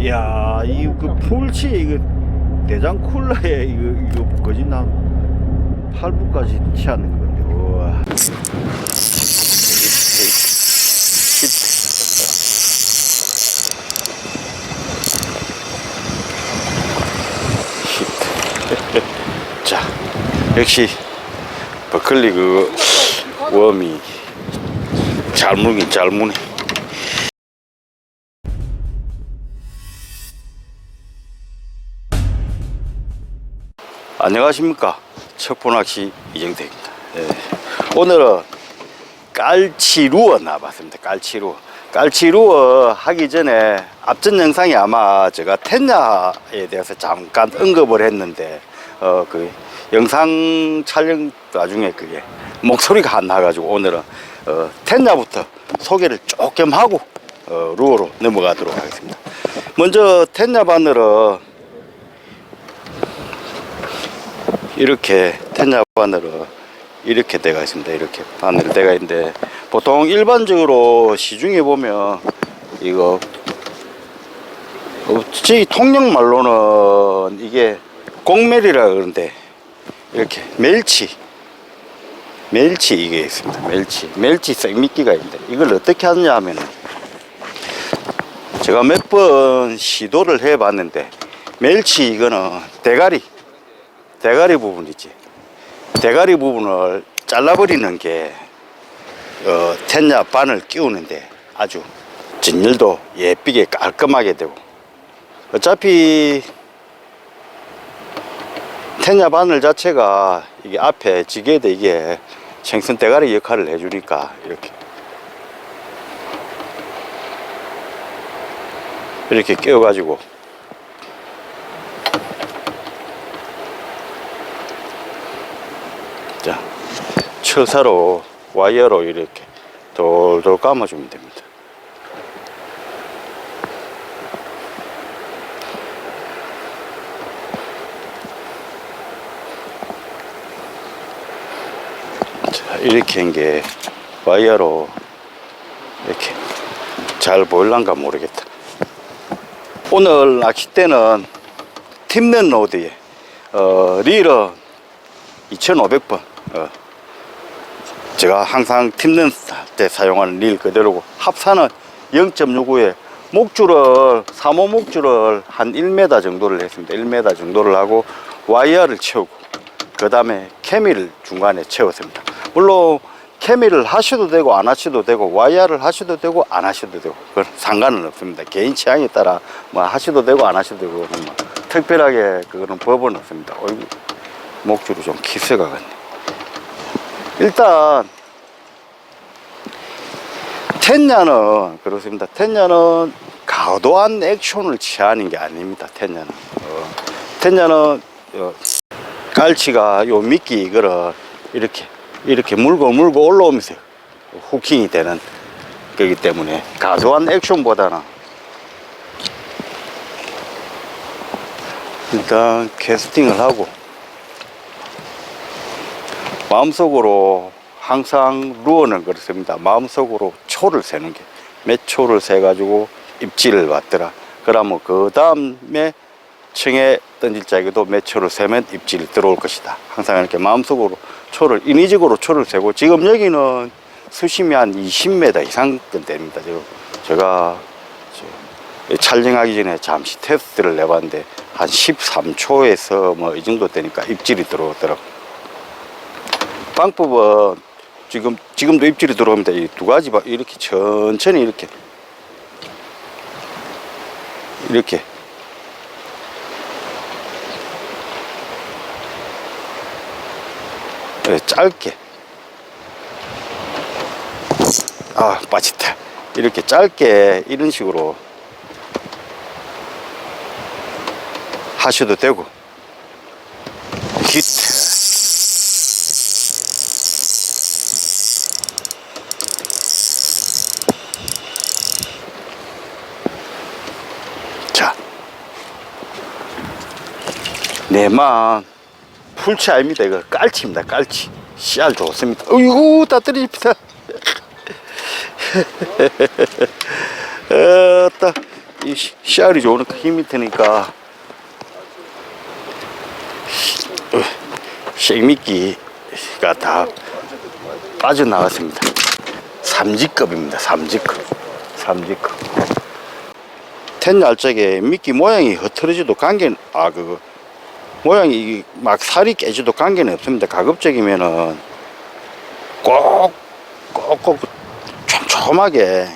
이야 이그 풀치 이거 대장 쿨러에 이거 이거 거짓 나 8부까지 치하는 건데 우와. 자 역시 버클리 그 웜이 잘 물긴 잘 무네 안녕하십니까? 척포낚시 이정택입니다. 예. 오늘은 깔치루어 나와봤습니다 깔치루어. 깔치루어 하기 전에 앞전 영상이 아마 제가 텐야에 대해서 잠깐 언급을 했는데 어 그 영상 촬영 나중에 그게 목소리가 안 나가지고 오늘은 어 텐야부터 소개를 조금 하고 어 루어로 넘어가도록 하겠습니다. 먼저 텐야 바늘은 이렇게 텐야 바늘은 이렇게 돼가 있습니다. 이렇게 바늘 돼가 있는데 보통 일반적으로 시중에 보면 이거 어, 제 통영 말로는 이게 공멜이라 그러는데 이렇게 멜치 멜치 이게 있습니다. 멜치 멜치 생미끼가 있는데 이걸 어떻게 하느냐 하면은 제가 몇 번 시도를 해봤는데 멜치 이거는 대가리 대가리 부분이지. 대가리 부분을 잘라버리는 게, 어, 텐야 바늘 끼우는데 아주 진열도 예쁘게 깔끔하게 되고. 어차피 텐야 바늘 자체가 이게 앞에 지게대 이게 생선 대가리 역할을 해주니까 이렇게. 이렇게 끼워가지고 자, 철사로 와이어로 이렇게 돌돌 감아주면 됩니다. 자, 이렇게 한 게 와이어로 이렇게 잘 보일란가 모르겠다. 오늘 낚싯대는 팀넷 로드에 어, 릴은 2,500번. 어. 제가 항상 팀는 때 사용하는 릴 그대로고 합사는 0.65에 목줄을 3호 목줄을 한 1m 정도를 했습니다. 1m 정도를 하고 와이어를 채우고 그 다음에 케미를 중간에 채웠습니다. 물론 케미를 하셔도 되고 안 하셔도 되고 와이어를 하셔도 되고 안 하셔도 되고 그건 상관은 없습니다. 개인 취향에 따라 뭐 하셔도 되고 안 하셔도 되고 뭐 특별하게 그거는 법은 없습니다. 어이구. 목줄이 좀 키스가 같네. 일단 텐야는 그렇습니다. 텐야는 과도한 액션을 취하는 게 아닙니다. 텐야는 어, 텐야는 어, 깔치가 요 미끼 이거를 이렇게 이렇게 물고 물고 올라오면서 후킹이 되는 거기 때문에 과도한 액션보다는 일단 캐스팅을 하고 마음속으로 항상 루어는 그렇습니다. 마음속으로 초를 세는 게 몇 초를 세 가지고 입질을 받더라. 그러면 그 다음에 층에 던질 자기도 몇 초를 세면 입질이 들어올 것이다. 항상 이렇게 마음속으로 초를 인위적으로 초를 세고 지금 여기는 수심이 한 20m 이상 됩니다. 지금 제가 저 촬영하기 전에 잠시 테스트를 내봤는데 한 13초에서 뭐 이 정도 되니까 입질이 들어오더라고. 방법은 지금 지금도 입질이 들어옵니다. 이 두 가지 봐 이렇게 천천히 이렇게. 이렇게. 네, 짧게. 아 빠졌다. 이렇게 짧게 이런 식으로 하셔도 되고 내만 풀치 아닙니다. 이거 깔치입니다. 깔치. 씨알 좋습니다. 어이구, 다 떨어집니다. 어따, 이 시- 씨알이 좋으니까 힘이 드니까 어, 생미끼가 다 빠져나갔습니다. 삼지급입니다. 삼지급. 삼지급. 텐 날짝에 미끼 모양이 흐트러지도 관계 아 그거 모양이 막 살이 깨지도 관계는 없습니다. 가급적이면은 꼭 꼭 꼭 촘촘하게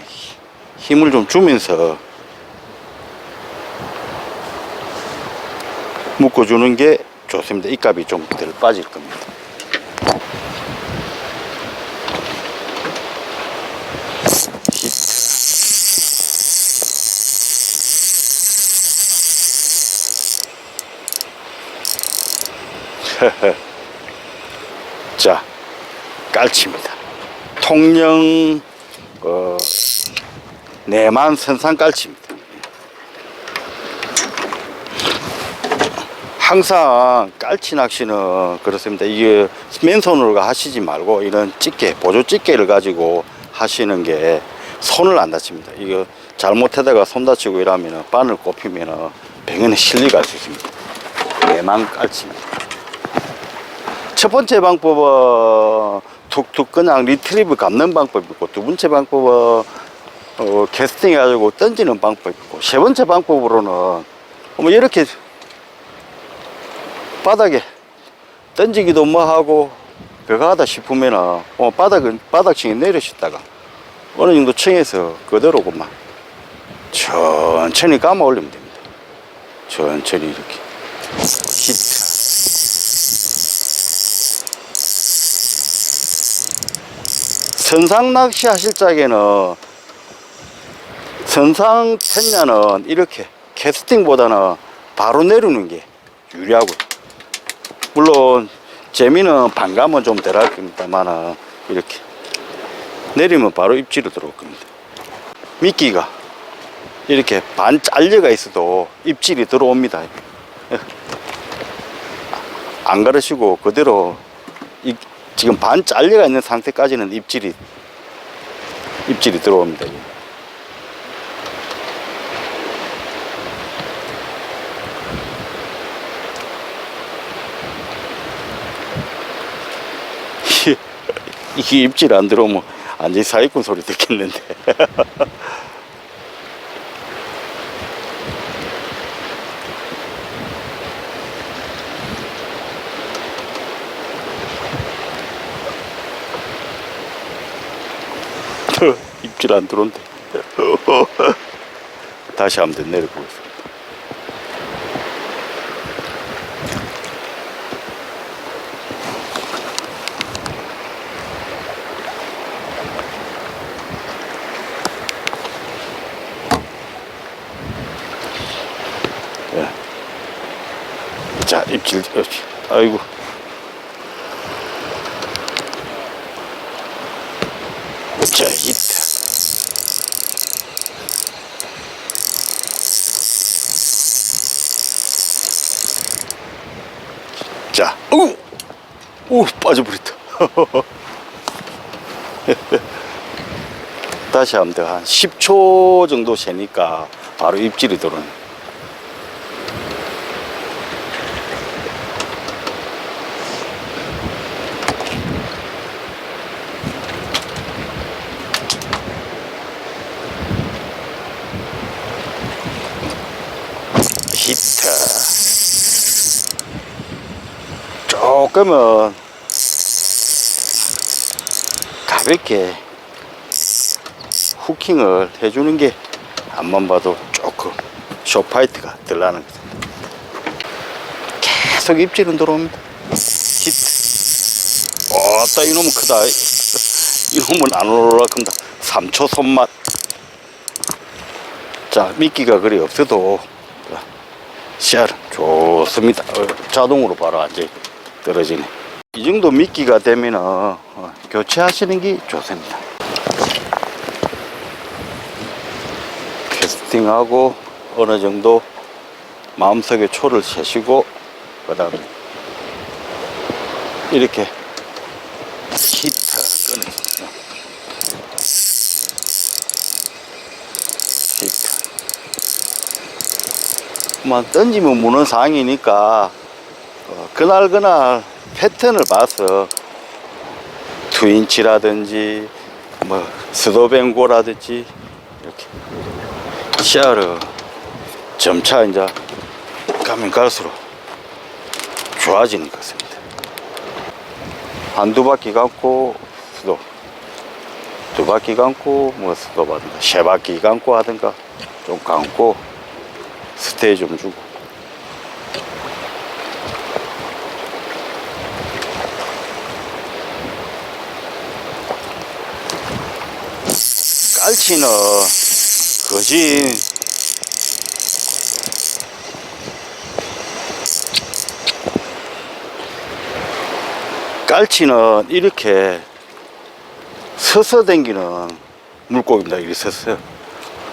힘을 좀 주면서 묶어주는 게 좋습니다. 이 값이 좀 덜 빠질 겁니다. 자, 깔치입니다. 통영 어, 내만 선상 깔치입니다. 항상 깔치 낚시는 그렇습니다. 이게 맨손으로 하시지 말고 이런 집게, 보조 집게를 가지고 하시는 게 손을 안 다칩니다. 이거 잘못하다가 손 다치고 이러면 바늘 꼽히면 병원에 실리가 할수 있습니다. 내만 깔치입니다. 첫 번째 방법은 툭툭 그냥 리트리브 감는 방법이 있고 두 번째 방법은 어, 캐스팅 해가지고 던지는 방법이 있고 세 번째 방법으로는 뭐 이렇게 바닥에 던지기도 뭐 하고 배가 하다 싶으면은 어, 바닥은 바닥층에 내려셨다가 어느 정도 층에서 그대로구만 천천히 감아 올리면 됩니다. 천천히 이렇게 히트. 선상 낚시 하실 적에는 선상 텐냐는 이렇게 캐스팅보다는 바로 내리는 게 유리하고. 물론 재미는 반감은 좀 덜 할 겁니다만 이렇게 내리면 바로 입질로 들어올 겁니다. 미끼가 이렇게 반 잘려가 있어도 입질이 들어옵니다. 안 가르시고 그대로 이- 지금 반 잘려가 있는 상태까지는 입질이 입질이 들어옵니다. 이게- 입질 안 들어오면 완전히 사기꾼 소리 듣겠는데. 입질 안 들어온대. 다시 한번 더 내려보겠습니다. 예. 자, 입질, 옳지. 아이고. 자, 히트. 자, 오, 오 빠져버렸다. 다시 하면 돼. 한 10초 정도 세니까 바로 입질이 들어오네. 히트. 조금은 가볍게 후킹을 해주는 게 앞만 봐도 조금 쇼파이트가 들라는 거죠. 계속 입질은 들어옵니다. 히트. 왔다 이놈은 크다. 이놈은 안 올라간다. 3초 손맛. 자, 미끼가 그리 없어도 씨알은 좋습니다. 어, 자동으로 바로 앉아 떨어지네. 이 정도 미끼가 되면 어, 교체하시는 게 좋습니다. 캐스팅하고 어느 정도 마음속에 초를 세시고 그 다음에 이렇게 히트 꺼내서 히트 뭐 던지면 무는 상황이니까 어, 그날 그날 패턴을 봐서 투인치라든지 뭐 스도뱅고라든지 이렇게 시야를 점차 이제 가면 갈수록 좋아지는 것입니다. 한두 바퀴 감고 수도 두 바퀴 감고 뭐 수도 받는다 세 바퀴 감고 하든가 좀 감고 스테이 좀 주고 깔치는 거진 깔치는 이렇게 서서 댕기는 물고기입니다. 이렇게 서서.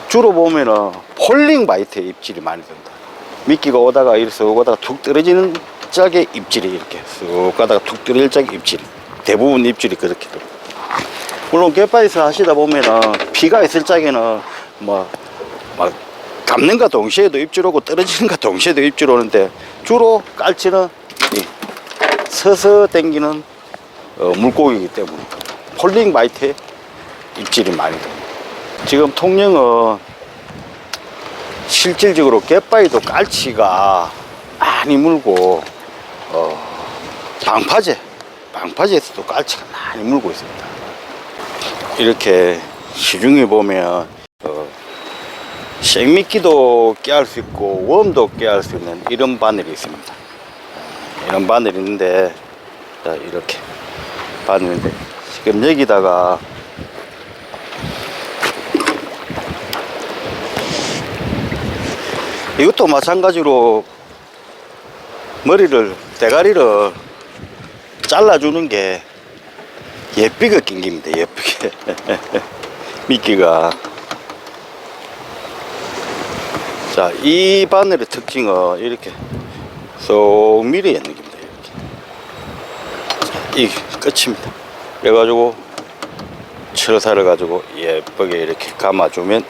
주로 보면은 폴링 바이트에 입질이 많이 든다. 미끼가 오다가 이렇게 쓱 오다가 툭 떨어지는 짝에 입질이 이렇게 쓱 가다가 툭 떨어질 짝에 입질이. 대부분 입질이 그렇게 들어. 물론 갯바에서 하시다 보면은 비가 있을 짝에는 뭐, 막 감는가 동시에도 입질 오고 떨어지는가 동시에도 입질 오는데 주로 깔치는 이 서서 땡기는 어, 물고기이기 때문에 폴링 바이트에 입질이 많이 됩니다. 지금 통영은 실질적으로 갯바위도 깔치가 많이 물고 어, 방파제 방파제에서도 깔치가 많이 물고 있습니다. 이렇게 시중에 보면 어, 생미끼도 깨알 수 있고 웜도 깨알 수 있는 이런 바늘이 있습니다. 이런 바늘이 있는데 자, 이렇게 바늘인데 지금 여기다가 이것도 마찬가지로 머리를 대가리를 잘라주는 게 예쁘게 낑깁니다 예쁘게. 미끼가. 자 이 바늘의 특징은 이렇게 쏙 밀어 넣는 겁니다 이렇게. 이 끝입니다. 그래가지고 철사를 가지고 예쁘게 이렇게 감아주면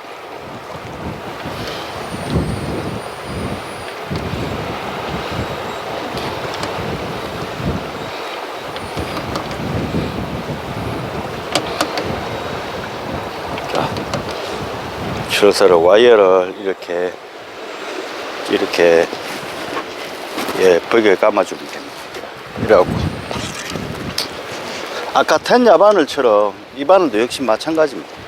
철사를 와이어를 이렇게 이렇게 예쁘게 감아주면 됩니다. 이래갖고 아까 텐야 바늘처럼 이 바늘도 역시 마찬가지입니다.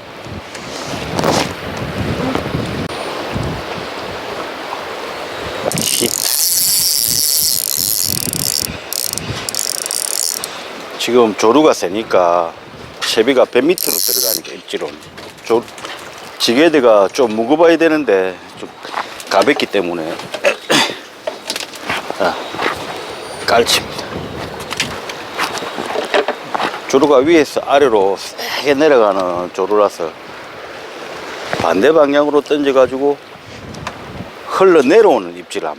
지금 조루가 세니까 채비가 100m로 들어가니까 조, 지게대가 좀 무거워야 되는데 좀 가볍기 때문에 자, 깔칩니다. 조루가 위에서 아래로 세게 내려가는 조루라서 반대 방향으로 던져 가지고 흘러 내려오는 입질을 안.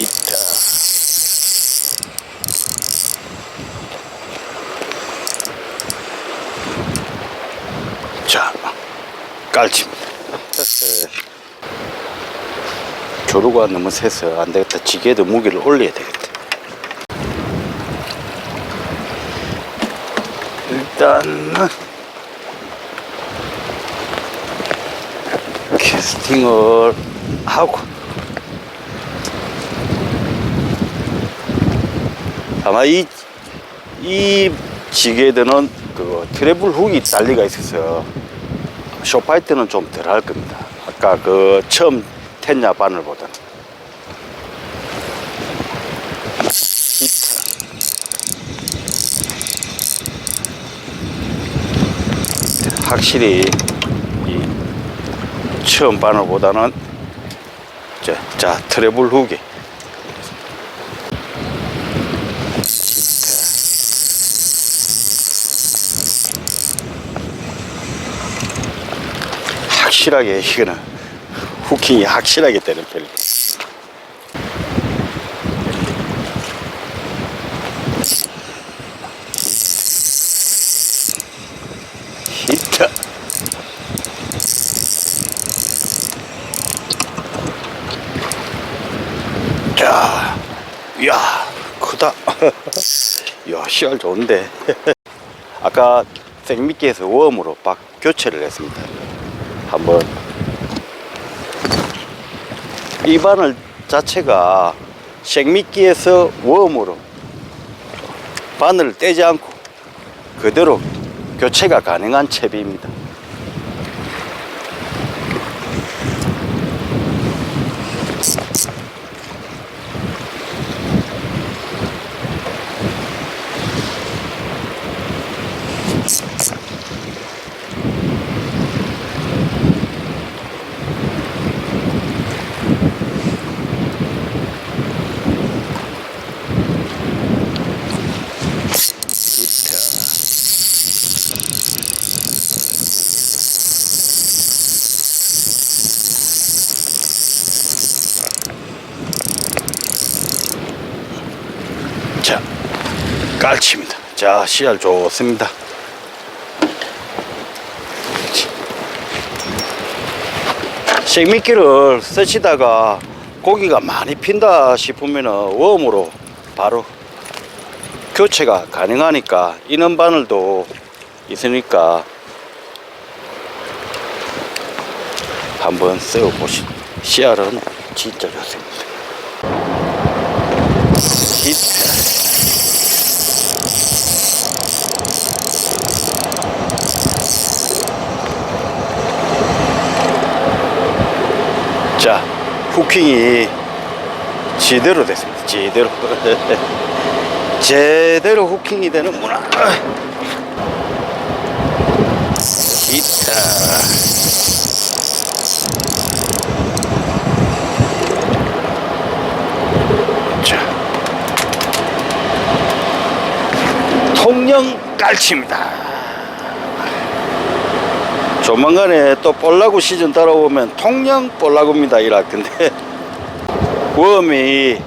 있다. 자, 깔칩니다. 조루가 너무 세서 안 되겠다. 지게도 무게를 올려야 되겠다. 일단은 캐스팅을 하고 아마 이, 이 지게들은 그 트래블 훅이 달리가 있어서 쇼파이트는 좀 덜 할 겁니다. 아까 그 처음 텐냐 바늘보다는. 확실히 이 처음 바늘보다는 이제 자 트래블 후기 확실하게 이거는 후킹이 확실하게 되는 편입니다. 히트. 자, 이야, 크다. 이야, 씨알 좋은데. 아까 생미끼에서 웜으로 박 교체를 했습니다. 한번 이 바늘 자체가 생미끼에서 웜으로 바늘을 떼지 않고 그대로 교체가 가능한 채비입니다. 자, 깔치입니다. 자, 씨알 좋습니다. 생미끼를 쓰시다가 고기가 많이 핀다 싶으면 웜으로 바로 교체가 가능하니까 이는 바늘도 있으니까 한번 써보시 씨알은 진짜 좋습니다. 자, 후킹이 제대로 됐습니다. 제대로. 제대로 후킹이 되는구나. 히트. 자. 통영 깔치입니다. 조만간에 또 볼라구 시즌 따라오면 통영 볼라구입니다. 이라 근데 웜이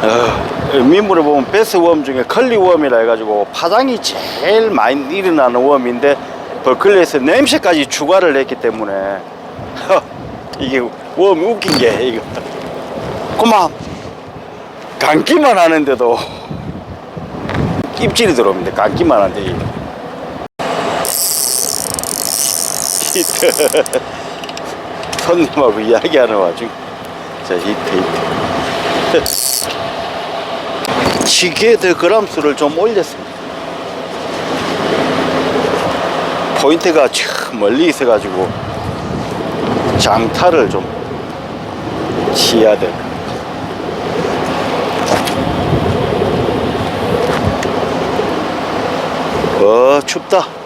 어, 민물에 보면 베스 웜 중에 컬리 웜이라 해가지고 파장이 제일 많이 일어나는 웜인데 버클리에서 냄새까지 추가를 했기 때문에 이게 웜이 웃긴 게 이거 그만 감기만 하는데도 입질이 들어옵니다. 감기만 하는데 이게. 히트 손님하고 이야기하는 와중 자 히트 시계에 더 그람수를 좀 올렸습니다 포인트가 참 멀리 있어 가지고 장타를 좀 치야 될 것. 어 춥다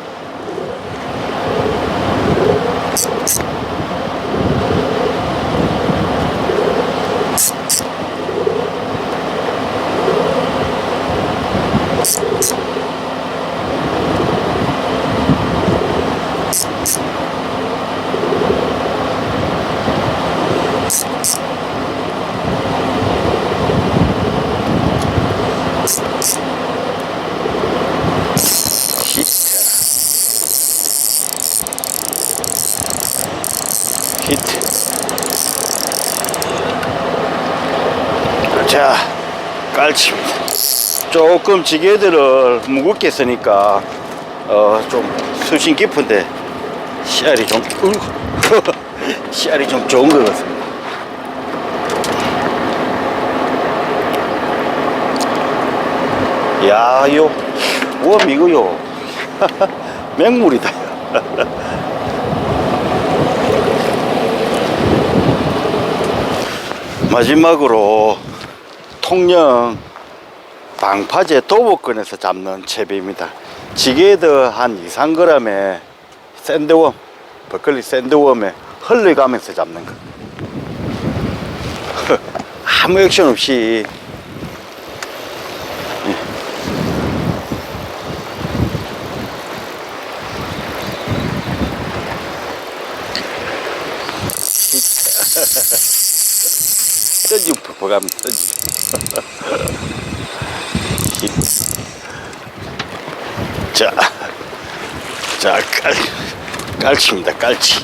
muscles. 조금 지게들을 무겁게 쓰니까 어, 좀 수심 깊은데 씨알이 좀 씨알이 좀 좋은 것 같습니다. 야, 요, 웜 이거요. 맹물이다. 마지막으로 통영 방파제 도보권에서 잡는 채비입니다. 지게도 한 2, 3g의 샌드웜, 버클리 샌드웜에 흘러가면서 잡는 거. 아무 액션 없이 던지 퍼가면 던지. 자, 자, 깔, 깔치입니다, 깔치.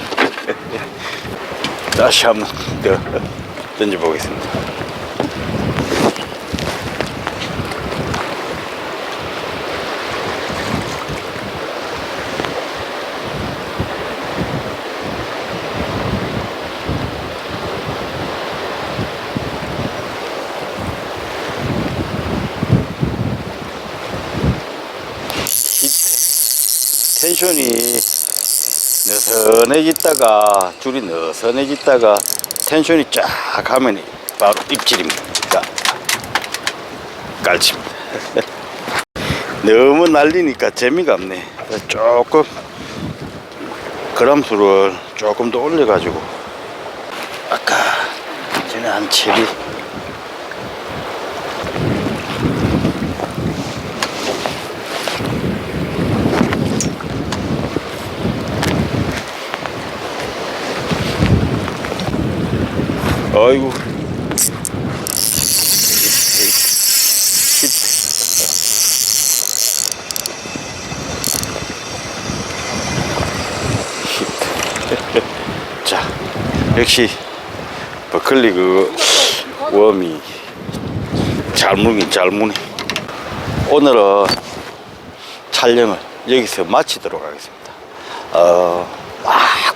다시 한번 더 던져보겠습니다. 이 텐션이 느슨해졌다가 줄이 느슨해졌다가 텐션이 쫙 가면 바로 입질입니다. 까- 깔칩니다. 너무 날리니까 재미가 없네. 조금 그람수를 조금 더 올려 가지고 아까 전에 한 채비 아이고. 자, 역시 버클리 그 웜이 잘 무긴 잘 무네. 오늘은 촬영을 여기서 마치도록 하겠습니다. 어, 막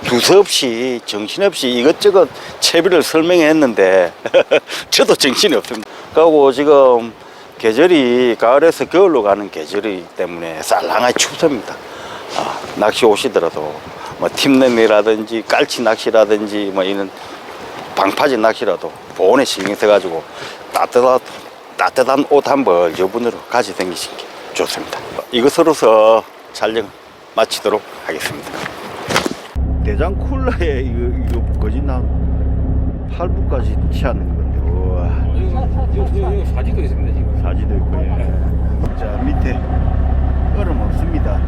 두서없이 정신없이 이것저것 채비를 설명했는데 저도 정신이 없습니다. 그리고 지금 계절이 가을에서 겨울로 가는 계절이기 때문에 쌀랑하게 춥습니다. 아, 낚시 오시더라도 뭐 팀nem이라든지 깔치 낚시라든지 뭐 이런 방파제 낚시라도 보온에 신경 써가지고 따뜻한 따뜻한 옷 한 벌 여분으로 가지 다니시는 게 좋습니다. 이것으로서 촬영 마치도록 하겠습니다. 대장 쿨러에 이거 이거 거짓 나 8부까지 치하는 건데. 우와. 이거 사진도 있습니다 지금. 사지도 있고 예. 자 밑에 얼음 없습니다